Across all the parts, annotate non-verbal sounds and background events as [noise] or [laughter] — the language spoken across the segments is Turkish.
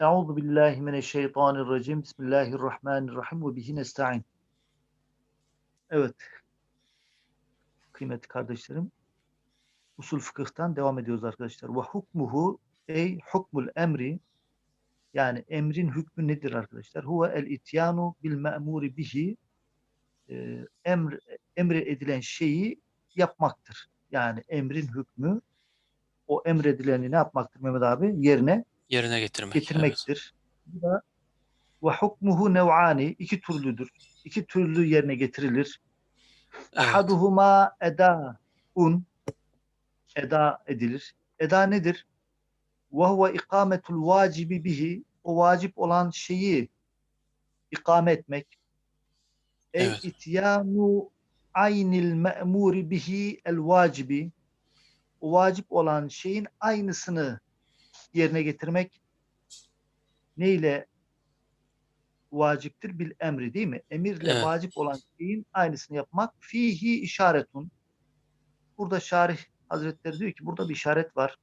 Euzu billahi mineşşeytanirracim. Bismillahirrahmanirrahim ve bihi nestaîn. Evet. Kıymetli kardeşlerim. Usul fıkıhtan devam ediyoruz arkadaşlar. Ve hukmuhu ey hukmul emri yani emrin hükmü nedir arkadaşlar? Huve el ityanu bil me'muri bihi e, emr, emre edilen şeyi yapmaktır. Yani emrin hükmü o emredileni ne yapmaktır Mehmet abi? Yerine Yerine getirmek. getirmektir. Bu da ve hukmuhu nev'ani iki türlüdür. İki türlü yerine getirilir. Evet. Ahaduhuma eda un eda edilir. Eda nedir? Ve huve ikametul vacibi bihi o vacip olan şeyi ikame etmek. Ey Evet. ityanu aynil me'muri bihi el vacibi o vacip olan şeyin aynısını yerine getirmek neyle vaciptir? Bil emri değil mi? Emirle Evet. vacip olan şeyin aynısını yapmak. Fihi işaretun. Burada Şarih Hazretleri diyor ki burada bir işaret var.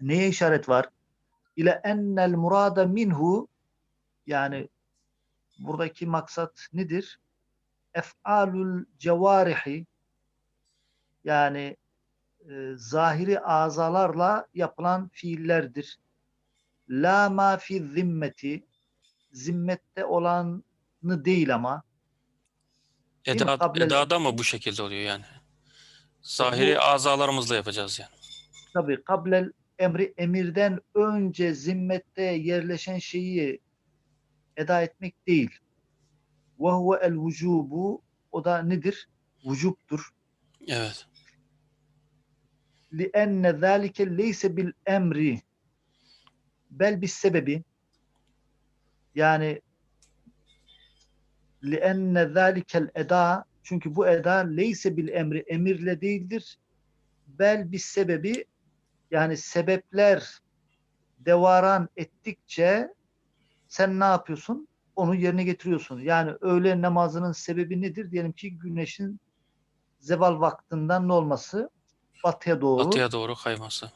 Neye işaret var? İle ennel murada minhu yani buradaki maksat nedir? Ef'alul cevarihi yani e, zahiri azalarla yapılan fiillerdir. La ma fi zimmeti zimmette olanı değil ama Değil? Eda, Kablel- edada mı bu şekilde oluyor yani? Zahiri Bu- azalarımızla yapacağız yani. tabi kablel emri emirden önce zimmette yerleşen şeyi eda etmek değil. Ve huve el vücubu o da nedir? Vücuptur. Evet. لِأَنَّ ذَٰلِكَ لَيْسَ بِالْاَمْرِ bel bis sebebi yani لِأَنَّ ذَٰلِكَ الْاَدَى çünkü bu eda leyse bil emri emirle değildir. Bel bis sebebi yani sebepler devaran ettikçe sen ne yapıyorsun? Onu yerine getiriyorsun. Yani öğle namazının sebebi nedir? Diyelim ki güneşin zeval vaktinden ne olması? Batıya doğru Batıya doğru kayması.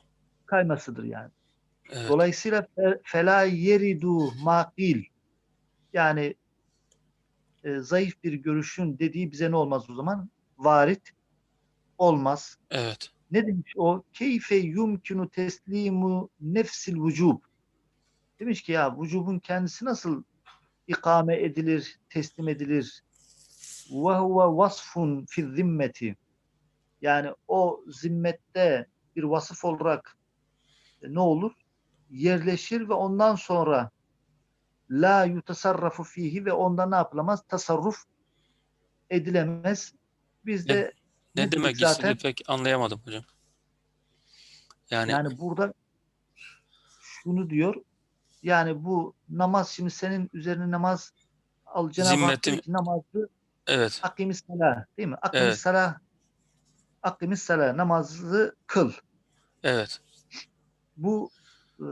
kaymasıdır yani. Evet. Dolayısıyla fe- fela yeridu makil yani e, zayıf bir görüşün dediği bize ne olmaz o zaman? Varit olmaz. Evet. Ne demiş o? Keyfe yumkinu teslimu nefsil vücub. Demiş ki ya vücubun kendisi nasıl ikame edilir, teslim edilir? Ve huve vasfun fi zimmeti. Yani o zimmette bir vasıf olarak e, ne olur? Yerleşir ve ondan sonra la yutasarrafu fihi ve onda ne yapılamaz? Tasarruf edilemez. Biz de Ne demek zaten? pek anlayamadım hocam. Yani, Yani burada şunu diyor. Yani bu namaz şimdi senin üzerine namaz al Cenab-ı Hak namazı evet. akimis salah değil mi? Akimis Evet. salah akimis salah namazı kıl. Evet. Bu e,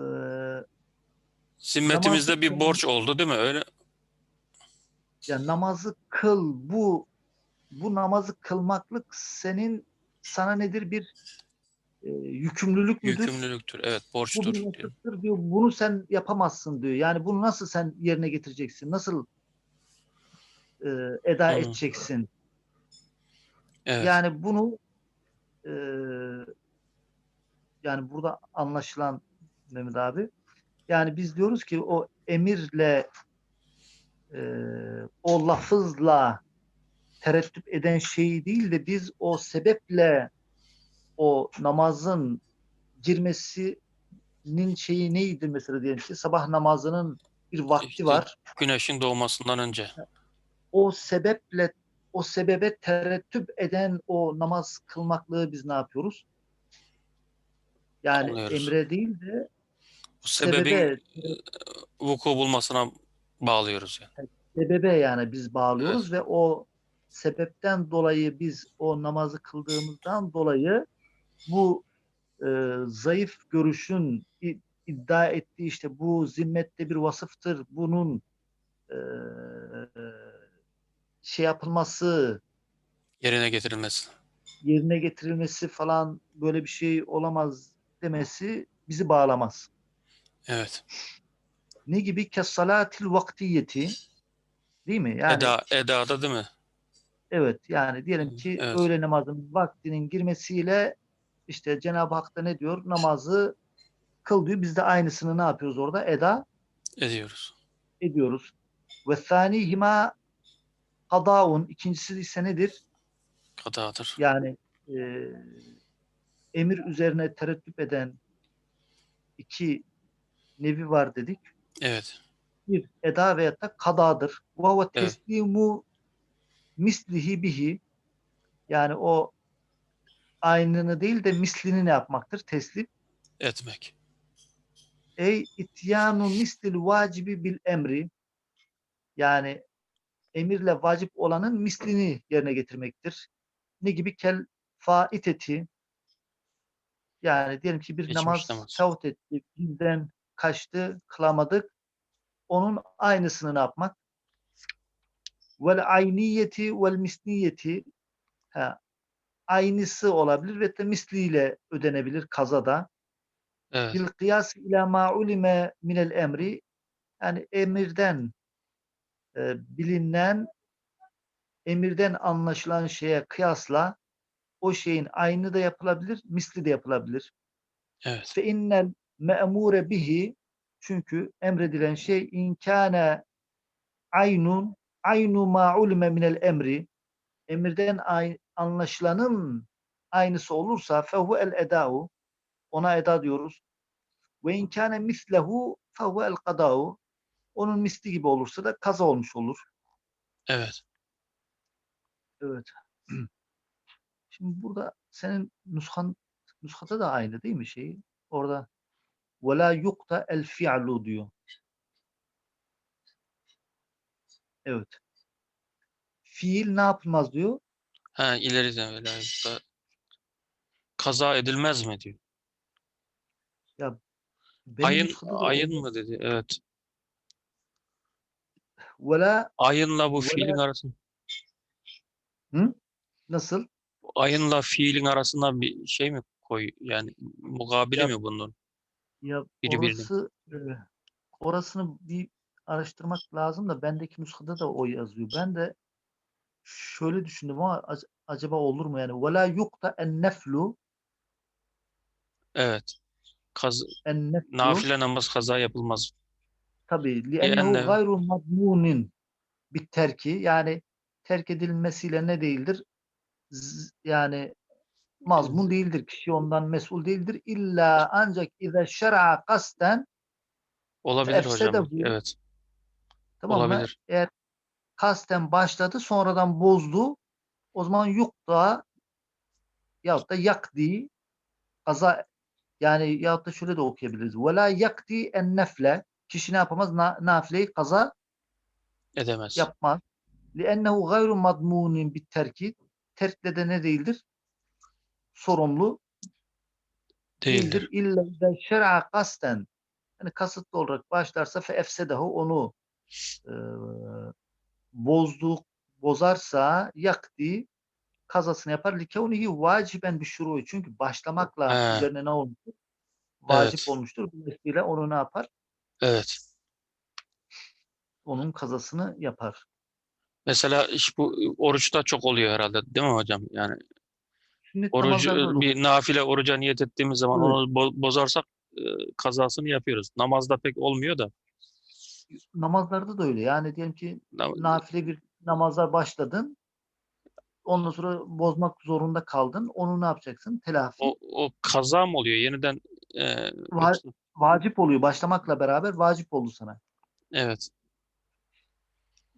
Zimmetimizde bir borç oldu değil mi? Öyle yani namazı kıl bu bu namazı kılmaklık senin sana nedir bir e, yükümlülük müdür? yükümlülüktür. Evet, Bu borçtur bir diyor. diyor. Bunu sen yapamazsın diyor. Yani bunu nasıl sen yerine getireceksin? Nasıl e, eda Hı. edeceksin? Evet. Yani bunu e, yani burada anlaşılan Mehmet abi yani biz diyoruz ki o emirle e, o lafızla tereddüt eden şeyi değil de biz o sebeple o namazın girmesinin şeyi neydi mesela diyelim ki sabah namazının bir vakti İşte var. Güneşin doğmasından önce. O sebeple o sebebe terettüp eden o namaz kılmaklığı biz ne yapıyoruz? Yani Anlıyoruz. emre değil de Bu sebebin sebebe, vuku bulmasına bağlıyoruz yani. sebebe yani biz bağlıyoruz ve o sebepten dolayı biz o namazı kıldığımızdan dolayı bu e, zayıf görüşün iddia ettiği işte bu zimmette bir vasıftır. Bunun e, şey yapılması, Yerine getirilmesi. yerine getirilmesi falan böyle bir şey olamaz demesi bizi bağlamaz. Evet. Ne gibi? Kessalatil vaktiyeti. Değil mi? Yani Eda, edada değil mi? evet yani diyelim ki Evet. öğle namazının vaktinin girmesiyle işte Cenab-ı Hak da ne diyor? Namazı kıl diyor. Biz de aynısını ne yapıyoruz orada? Eda Ediyoruz. ediyoruz. Ve thanihima kadaun. İkincisi ise nedir? Kadadır. Yani e, emir üzerine tereddüt eden iki nevi var dedik. Evet. Bir eda veyahut da kadadır. Ve huve teslimu mislihi bihi yani o aynını değil de mislini ne yapmaktır? Teslim. Etmek. Ey ityanu mislil vacibi bil emri yani emirle vacip olanın mislini yerine getirmektir. Ne gibi? Kel faiteti yani diyelim ki bir Geçmiş namaz, namaz. tavut etti, bizden kaçtı, kılamadık. Onun aynısını ne yapmak? Vel ayniyeti vel misliyeti ha, aynısı olabilir ve de misliyle ödenebilir kazada. Evet. Bil kıyas ila ma ulime minel emri yani emirden e, bilinen emirden anlaşılan şeye kıyasla o şeyin aynı da yapılabilir, misli de yapılabilir. Evet. Fe innel me'mure bihi çünkü emredilen şey inkâne aynun aynu ma ulime minel emri emirden anlaşılanın aynısı olursa fehu el eda'u ona eda diyoruz. Ve inkâne mislehu fehu el kada'u onun misli gibi olursa da kaza olmuş olur. Evet. Evet. [clears throat] Şimdi burada senin nuskan nuskada da aynı değil mi şeyi? Orada ve la yukta el fi'lu diyor. Evet. Fiil ne yapılmaz diyor? Ha ileride öyle da kaza edilmez mi diyor. Benim Ayın ayın mı dedi? Evet. Ve la Ayınla bu fiilin arasında nasıl? ayınla fiilin arasında bir şey mi koy yani mukabili Ya- mi bunun? Ya Biri orası e, orasını bir araştırmak lazım da bendeki nuskada da o yazıyor. Ben de şöyle düşündüm ama ac- acaba olur mu yani? Ve la yukta en neflu Evet. Kaz en neflu nafile namaz kaza yapılmaz. Tabii Li'enne- gayru madmunin bir terki yani terk edilmesiyle ne değildir? Z- yani mazmun değildir. Kişi ondan mesul değildir. İlla ancak ize şer'a kasten Olabilir hocam. Efsedehu. Evet. tamam mı? Olabilir. Eğer kasten başladı sonradan bozdu o zaman yukta yahut da yakdi kaza yani yahut da şöyle de okuyabiliriz. Ve la yakdi en nefle kişi ne yapamaz? Na, nafileyi kaza Edemez. yapmaz. لِأَنَّهُ غَيْرُ مَضْمُونٍ بِالتَّرْكِ Terkle de ne değildir? Sorumlu Değildir. değildir. İlla اِذَا şer'a kasten yani kasıtlı olarak başlarsa fe efsedehu onu e, bozdu, bozarsa yakdi kazasını yapar. Likevnihi vaciben bir şuru. Çünkü başlamakla He. üzerine ne olmuştur? Vacip Evet. olmuştur. Dolayısıyla onu ne yapar? Evet. Onun kazasını yapar. Mesela iş bu oruçta çok oluyor herhalde değil mi hocam? Yani Sünnet orucu namazlarda bir nafile oruca niyet ettiğimiz zaman Evet. onu bo- bozarsak e, kazasını yapıyoruz. Namazda pek olmuyor da. namazlarda da öyle. Yani diyelim ki Nam- nafile bir namaza başladın. Ondan sonra bozmak zorunda kaldın. Onu ne yapacaksın? Telafi. O, o kaza mı oluyor? Yeniden e, Va- yoksa- Vacip oluyor. Başlamakla beraber vacip oldu sana. evet.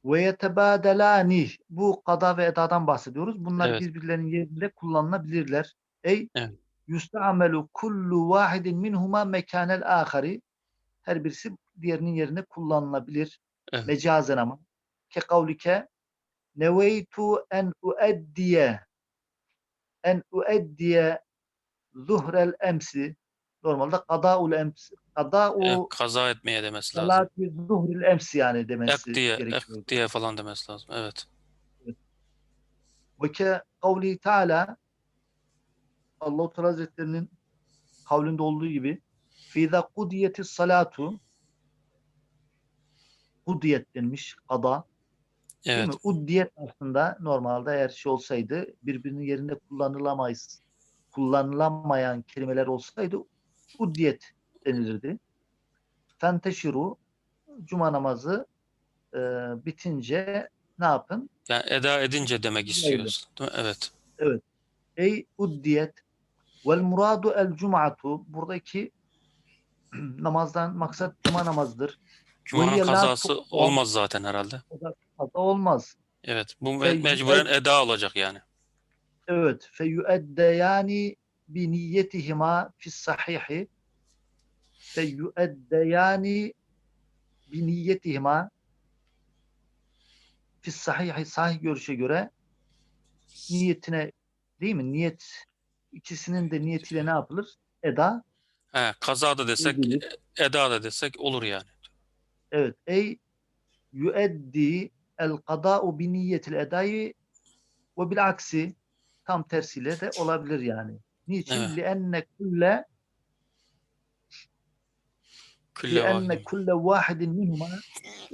Ve yetebadelani. Bu kada ve edadan bahsediyoruz. Bunlar Evet. birbirlerinin yerinde kullanılabilirler. Ey Evet. yusta'melu kullu vahidin minhuma mekanel ahari. Her birisi diğerinin yerine kullanılabilir. Evet. Mecazen ama. Ke kavlike neveytu en ueddiye en ueddiye zuhrel emsi normalde kadaul ems kadau e, kaza etmeye demesi lazım. Zuhril ems yani demesi ek diye, gerekiyor. Ek diye falan demesi lazım. Evet. Ve kavli Teala Allah-u Teala Hazretlerinin kavlinde olduğu gibi fîzâ kudiyeti salatu kudiyet denmiş ada. Evet. Değil mi? Uddiyet aslında normalde eğer şey olsaydı birbirinin yerinde kullanılamayız. Kullanılamayan kelimeler olsaydı uddiyet denilirdi. Fenteşiru Cuma namazı e, bitince ne yapın? Yani eda edince demek istiyoruz. Değil mi? Evet. Ey uddiyet vel muradu el cum'atu buradaki [clears throat] namazdan maksat cuma namazıdır. Cuma'nın la kazası olmaz zaten herhalde. Kaza olmaz. Evet. Bu mecburen eda olacak yani. Evet. Fe yueddeyani bi niyetihima fis sahihi fe yueddeyani bi niyetihima fis sahihi sahih görüşe göre niyetine değil mi? Niyet ikisinin de niyetiyle ne yapılır? Eda. He, kaza da desek, edilir. eda da desek olur yani. Evet. Ey yueddi el kada'u bi niyetil edayı ve bil aksi tam tersiyle de olabilir yani. Niçin? Evet. Lienne kulle Kulle lienne kulle vahidin minhuma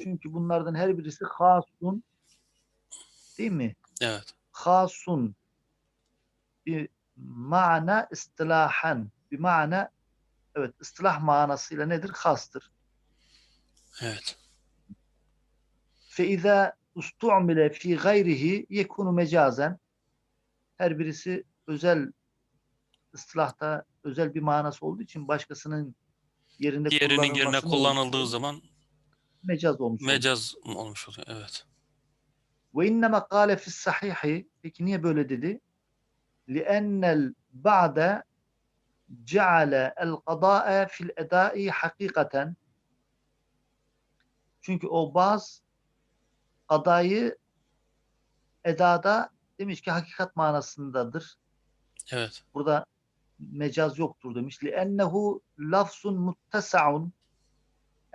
çünkü bunlardan her birisi hasun değil mi? Evet. Hasun bir mana istilahan bir mana evet istilah manasıyla nedir? Hastır. Evet. Feiza ustu'mile fi gayrihi yekunu mecazen her birisi özel ıslahta özel bir manası olduğu için başkasının yerinde Diğerinin yerine kullanıldığı zaman mecaz olmuş. Mecaz olmuş, olmuş oluyor. Evet. Ve innema kâle fis sahihi peki niye böyle dedi? Li'ennel ba'de ceale el kadâe fil edâi hakikaten çünkü o baz adayı edada demiş ki hakikat manasındadır. Evet. Burada mecaz yoktur demiş. Ennehu lafzun muttasaun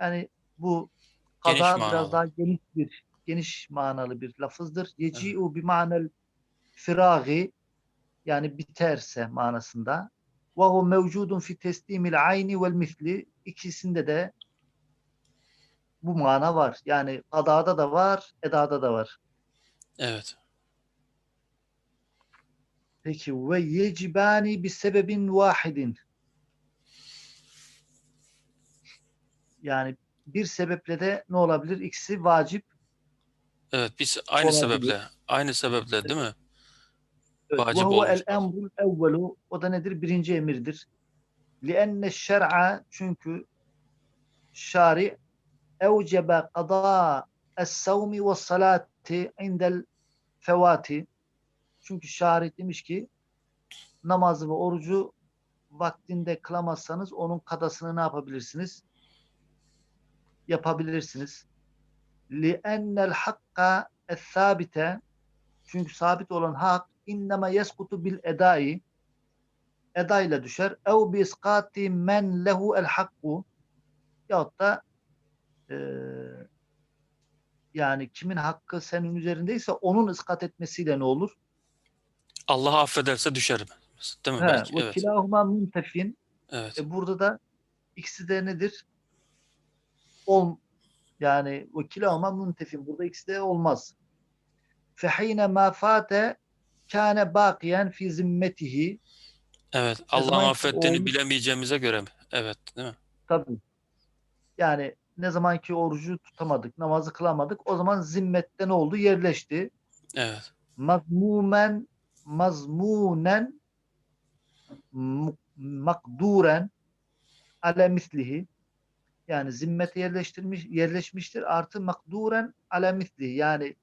yani bu kaza biraz daha geniş bir geniş manalı bir lafızdır. Yeci'u bi manel firagi yani biterse manasında. Ve hu mevcudun fi teslimil ayni vel misli ikisinde de bu mana var. Yani adada da var, edada da var. Evet. Peki ve yecibani bir sebebin vahidin. Yani bir sebeple de ne olabilir? İkisi vacip. Evet. Biz aynı Olabilir. sebeple, aynı sebeple değil mi? Evet. Vacip olmuş el emrul evvelu. O da nedir? Birinci emirdir. Lienne şer'a çünkü şari evcebe kada es-savmi ve salati indel fevati. Çünkü şari demiş ki namazı ve orucu vaktinde kılamazsanız onun kadasını ne yapabilirsiniz? Yapabilirsiniz. Li'ennel hakka es-sabite çünkü sabit olan hak innema yeskutu bil edai eda ile düşer. Ev bi iskati men lehu el hakku yahut da eee, yani kimin hakkı senin üzerindeyse onun iskat etmesiyle ne olur? Allah affederse düşer. Değil mi? He, Belki. ve Evet. kilahuma muntefin. Evet. E burada da ikisi de nedir? Ol yani ve kilahuma muntefin. Burada ikisi de olmaz. Fehine ma fate kâne bakiyen fi zimmetihi. Evet. Ne Allah'ın affettiğini olmuş- bilemeyeceğimize göre mi? Evet. Değil mi? Tabii. Yani ne zaman ki orucu tutamadık, namazı kılamadık, o zaman zimmette ne oldu? Yerleşti. Evet. Mazmumen, mazmunen makduren ale mislihi yani zimmete yerleştirmiş yerleşmiştir artı makduren ale mislihi yani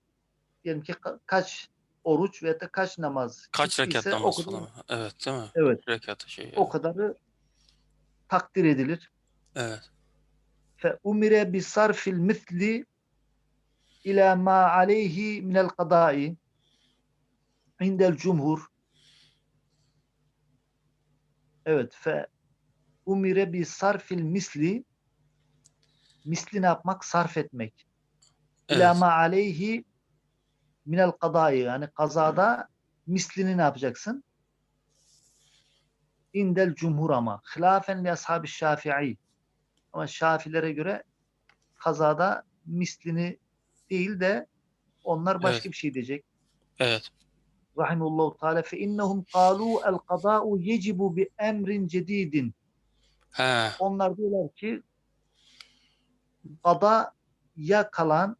diyelim ki kaç oruç veya da kaç namaz kaç rekat namaz kadar, falan evet değil mi? Evet. Rekat şey. Yani. O kadarı takdir edilir. Evet. Fe umire bi sarfil misli ila ma aleyhi minel kadai indel cumhur evet fe umire bi sarfil misli misli ne yapmak? Sarf etmek. Evet. İlâ ma aleyhi minel kadayı yani kazada mislini ne yapacaksın? İndel cumhur ama. Hilafen li ashab-ı şafii. Ama şafilere göre kazada mislini değil de onlar başka evet. bir şey diyecek. Evet. Rahimullahu Teala fe innehum qalu el qada'u yecibu bi emrin cedidin. He. Onlar diyorlar ki ada ya kalan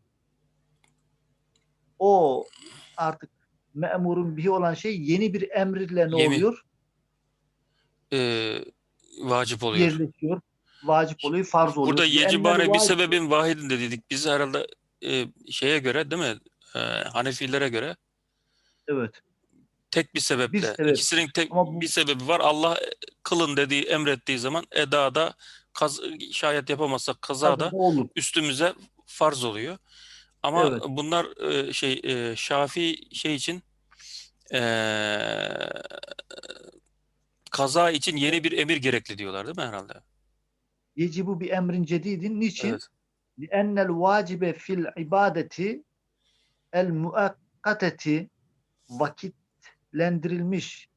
o artık memurun bihi olan şey yeni bir emriyle ne Yemin. oluyor? Ee, vacip oluyor. Yerleşiyor. Vacip oluyor, farz oluyor. Burada yecibane bir vacip- sebebin vahidin de dedik. Biz herhalde e, şeye göre değil mi? E, Hanefilere göre Evet. tek bir sebeple. sebep. İkisinin tek Ama bu- bir sebebi var. Allah kılın dediği, emrettiği zaman edada kaz, şayet yapamazsak kazada Tabii bu olur. üstümüze farz oluyor. Ama Evet. bunlar e, şey e, Şafii şey için e, kaza için yeni bir emir gerekli diyorlar değil mi herhalde? Yecibu bi emrin cedidin. Niçin? Evet. لأن الواجب في العبادة المؤقتة vakitlendirilmiş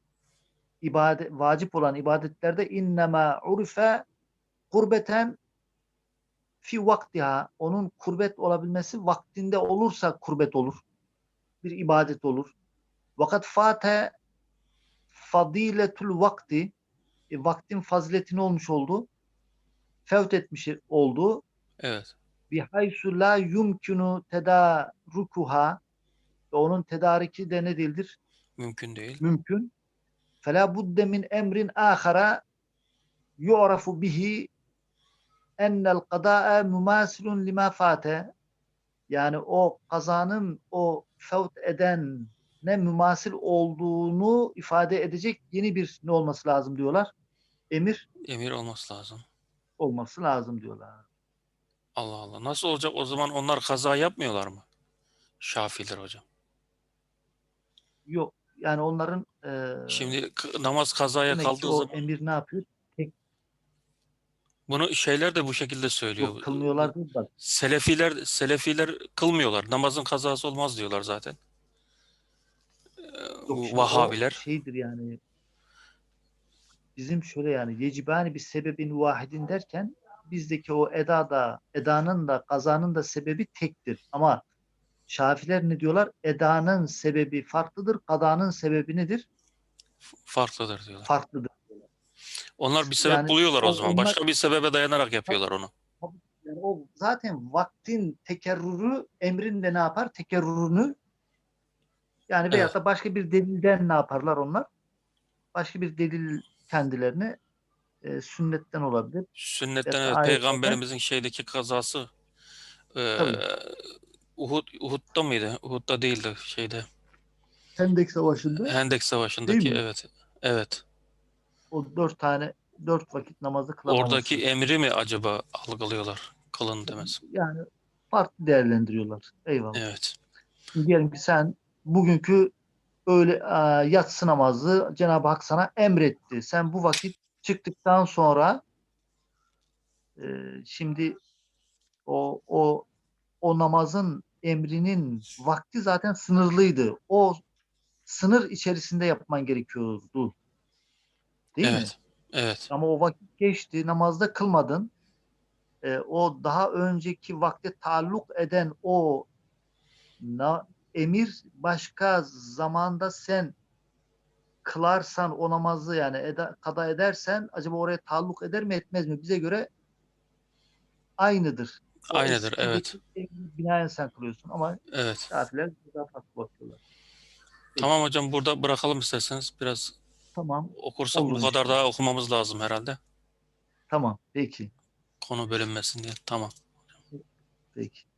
ibadet vacip olan ibadetlerde innema urife kurbeten fi vaktiha onun kurbet olabilmesi vaktinde olursa kurbet olur. Bir ibadet olur. Vakat fate fadiletul vakti e, vaktin faziletini olmuş oldu. Fevt etmiş oldu Evet. bihaysu la yumkinu tedarukuha ve onun tedariki de ne değildir? Mümkün değil. Mümkün. Fela budde min emrin ahara yu'rafu bihi ennel qada'a mumasilun lima fate yani o kazanın o fevt eden ne mümasil olduğunu ifade edecek yeni bir ne olması lazım diyorlar. Emir Emir olması lazım. olması lazım diyorlar. Allah Allah. Nasıl olacak o zaman onlar kaza yapmıyorlar mı? Şafiler hocam. Yok yani onların eee Şimdi namaz kazaya kaldığı zaman emir ne yapıyor? bunu şeyler de bu şekilde söylüyor. Yok kılmıyorlar değil bak. Selefiler Selefiler kılmıyorlar. Namazın kazası olmaz diyorlar zaten. Ee, Yok bu o Vahabiler. şeydir yani bizim şöyle yani yecibani bir sebebin vahidin derken bizdeki o edada edanın da kazanın da sebebi tektir. Ama Şafiler ne diyorlar? Edanın sebebi farklıdır. Kadanın sebebi nedir? Farklıdır diyorlar. Farklıdır. Onlar bir sebep Yani buluyorlar o zaman. onlar- Başka bir sebebe dayanarak yapıyorlar onu. Yani o zaten vaktin tekerrürü emrin de ne yapar? Tekerrürünü yani veyahut da başka bir delilden ne yaparlar onlar? Başka bir delil kendilerine e, sünnetten olabilir. Sünnetten evet peygamberimizin şeydeki kazası e, Tabii. Uhud, Uhud'da mıydı? Uhud'da değildi şeyde. Hendek Savaşı'nda Hendek Savaşı'ndaki Değil mi? evet. Evet. o dört tane dört vakit namazı kılamaması. Oradaki emri mi acaba algılıyorlar? Kılın demez. yani farklı değerlendiriyorlar. Eyvallah. Evet. Şimdi diyelim ki sen bugünkü öyle e, yatsı namazı Cenab-ı Hak sana emretti. Sen bu vakit çıktıktan sonra e, şimdi o o o namazın emrinin vakti zaten sınırlıydı. O sınır içerisinde yapman gerekiyordu. Değil mi? evet. Evet. Ama o vakit geçti, namazda kılmadın. Ee, o daha önceki vakte taalluk eden o na, emir başka zamanda sen kılarsan o namazı yani eda, kada edersen acaba oraya taalluk eder mi etmez mi? Bize göre aynıdır. Aynıdır, evet. Binaen sen kılıyorsun ama Evet. şafiler daha farklı bakıyorlar. Tamam hocam burada bırakalım isterseniz. Biraz Tamam, okursak Olur bu kadar daha okumamız lazım herhalde. tamam, peki, Konu bölünmesin diye. Tamam. peki.